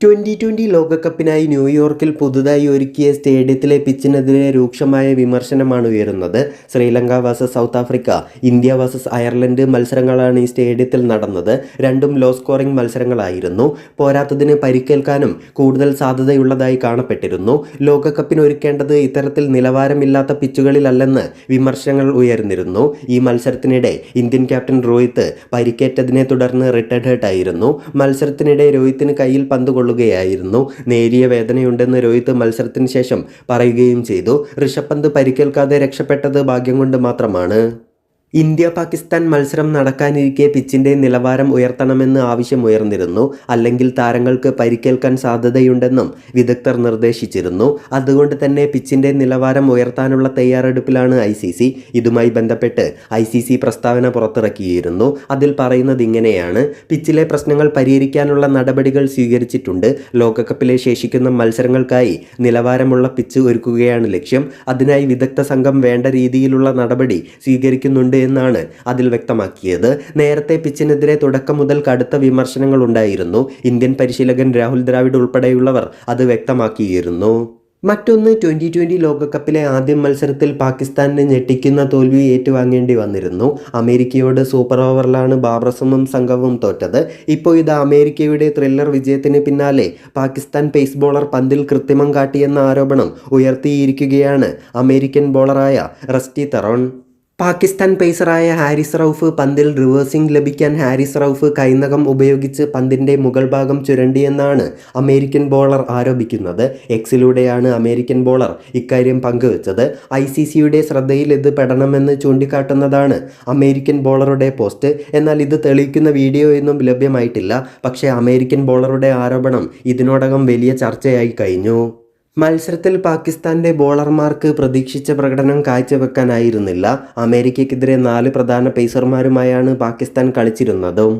Twenty twenty ലോകകപ്പിനായി ന്യൂയോർക്കിൽ പുതുതായി ഒരുക്കിയ സ്റ്റേഡിയത്തിലെ പിച്ചിനെതിരെ രൂക്ഷമായ വിമർശനമാണ് ഉയരുന്നത്. Sri Lanka versus South Africa India versus Ireland മത്സരങ്ങളാണ് ഈ സ്റ്റേഡിയത്തിൽ നടന്നത്. രണ്ടും ലോ സ്കോറിംഗ് മത്സരങ്ങളായിരുന്നു. പോരാത്തതിന് പരിക്കേൽക്കാനും കൂടുതൽ സാധ്യതയുള്ളതായി കാണപ്പെട്ടിരുന്നു. ലോകകപ്പിന് ഒരുക്കേണ്ടത് ഇത്തരത്തിൽ നിലവാരമില്ലാത്ത പിച്ചുകളിലല്ലെന്ന് വിമർശനങ്ങൾ ഉയർന്നിരുന്നു. ഈ മത്സരത്തിനിടെ ഇന്ത്യൻ ക്യാപ്റ്റൻ രോഹിത് പരിക്കേറ്റതിനെ തുടർന്ന് റിട്ടയർഡ് ആയിരുന്നു. മത്സരത്തിനിടെ രോഹിത്തിന് കയ്യിൽ പന്ത് കൊള്ളുകയായിരുന്നു. നേരിയ വേദനയുണ്ടെന്ന് രോഹിത് മത്സരത്തിന് ശേഷം പറയുകയും ചെയ്തു. ഋഷഭ് പന്ത് പരിക്കേൽക്കാതെ രക്ഷപ്പെട്ടത് ഭാഗ്യം കൊണ്ട് മാത്രമാണ്. ഇന്ത്യ പാകിസ്ഥാൻ മത്സരം നടക്കാനിരിക്കെ പിച്ചിന്റെ നിലവാരം ഉയർത്തണമെന്ന് ആവശ്യമുയർന്നിരുന്നു. അല്ലെങ്കിൽ താരങ്ങൾക്ക് പരിക്കേൽക്കാൻ സാധ്യതയുണ്ടെന്നും വിദഗ്ധർ നിർദ്ദേശിച്ചിരുന്നു. അതുകൊണ്ട് തന്നെ പിച്ചിന്റെ നിലവാരം ഉയർത്താനുള്ള തയ്യാറെടുപ്പിലാണ് ഐ ഇതുമായി ബന്ധപ്പെട്ട് ഐ പ്രസ്താവന പുറത്തിറക്കിയിരുന്നു. അതിൽ പറയുന്നത് ഇങ്ങനെയാണ്. പിച്ചിലെ പ്രശ്നങ്ങൾ പരിഹരിക്കാനുള്ള നടപടികൾ സ്വീകരിച്ചിട്ടുണ്ട്. ലോകകപ്പിലെ ശേഷിക്കുന്ന മത്സരങ്ങൾക്കായി നിലവാരമുള്ള പിച്ച് ഒരുക്കുകയാണ് ലക്ഷ്യം. അതിനായി വിദഗ്ധ സംഘം വേണ്ട രീതിയിലുള്ള നടപടി സ്വീകരിക്കുന്നുണ്ട് എന്നാണ് അതിൽ വ്യക്തമാക്കിയത്. നേരത്തെ പിച്ചിനെതിരെ തുടക്കം മുതൽ കടുത്ത വിമർശനങ്ങൾ ഉണ്ടായിരുന്നു. ഇന്ത്യൻ പരിശീലകൻ രാഹുൽ ദ്രാവിഡ് ഉൾപ്പെടെയുള്ളവർ അത് വ്യക്തമാക്കിയിരുന്നു. മറ്റൊന്ന് ട്വന്റി ട്വന്റി ലോകകപ്പിലെ ആദ്യ മത്സരത്തിൽ പാകിസ്ഥാനിന് ഞെട്ടിക്കുന്ന തോൽവി ഏറ്റുവാങ്ങേണ്ടി വന്നിരുന്നു. അമേരിക്കയോട് സൂപ്പർ ഓവറിലാണ് ബാബ്രസമും സംഘവും തോറ്റത്. ഇപ്പോൾ ഇത് അമേരിക്കയുടെ ത്രില്ലർ വിജയത്തിന് പിന്നാലെ പാകിസ്ഥാൻ പേസ് ബോളർ പന്തിൽ കൃത്രിമം കാട്ടിയെന്ന ആരോപണം ഉയർത്തിയിരിക്കുകയാണ് അമേരിക്കൻ ബോളറായ റസ്റ്റി തറോൺ പാകിസ്ഥാൻ പേസറായ ഹാരിസ് റൌഫ് പന്തിൽ റിവേഴ്സിംഗ് ലഭിക്കാൻ ഹാരിസ് റൌഫ് കൈനകം ഉപയോഗിച്ച് പന്തിന്റെ മുകൾ ഭാഗം ചുരണ്ടിയെന്നാണ് അമേരിക്കൻ ബോളർ ആരോപിക്കുന്നത്. എക്സിലൂടെയാണ് അമേരിക്കൻ ബോളർ ഇക്കാര്യം പങ്കുവച്ചത്. ഐ സി സിയുടെ ശ്രദ്ധയിൽ ഇത് പെടണമെന്ന് ചൂണ്ടിക്കാട്ടുന്നതാണ് അമേരിക്കൻ ബോളറുടെ പോസ്റ്റ്. എന്നാൽ ഇത് തെളിയിക്കുന്ന വീഡിയോ ഒന്നും ലഭ്യമായിട്ടില്ല. പക്ഷേ അമേരിക്കൻ ബോളറുടെ ആരോപണം ഇതിനോടകം വലിയ ചർച്ചയായി കഴിഞ്ഞു. മത്സരത്തിൽ പാകിസ്ഥാന്റെ ബോളർമാർക്ക് പ്രതീക്ഷിച്ച പ്രകടനം കാഴ്ചവെക്കാനായിരുന്നില്ല. അമേരിക്കയ്ക്കെതിരെ നാല് പ്രധാന പേസർമാരുമായാണ് പാകിസ്ഥാൻ കളിച്ചിരുന്നതും.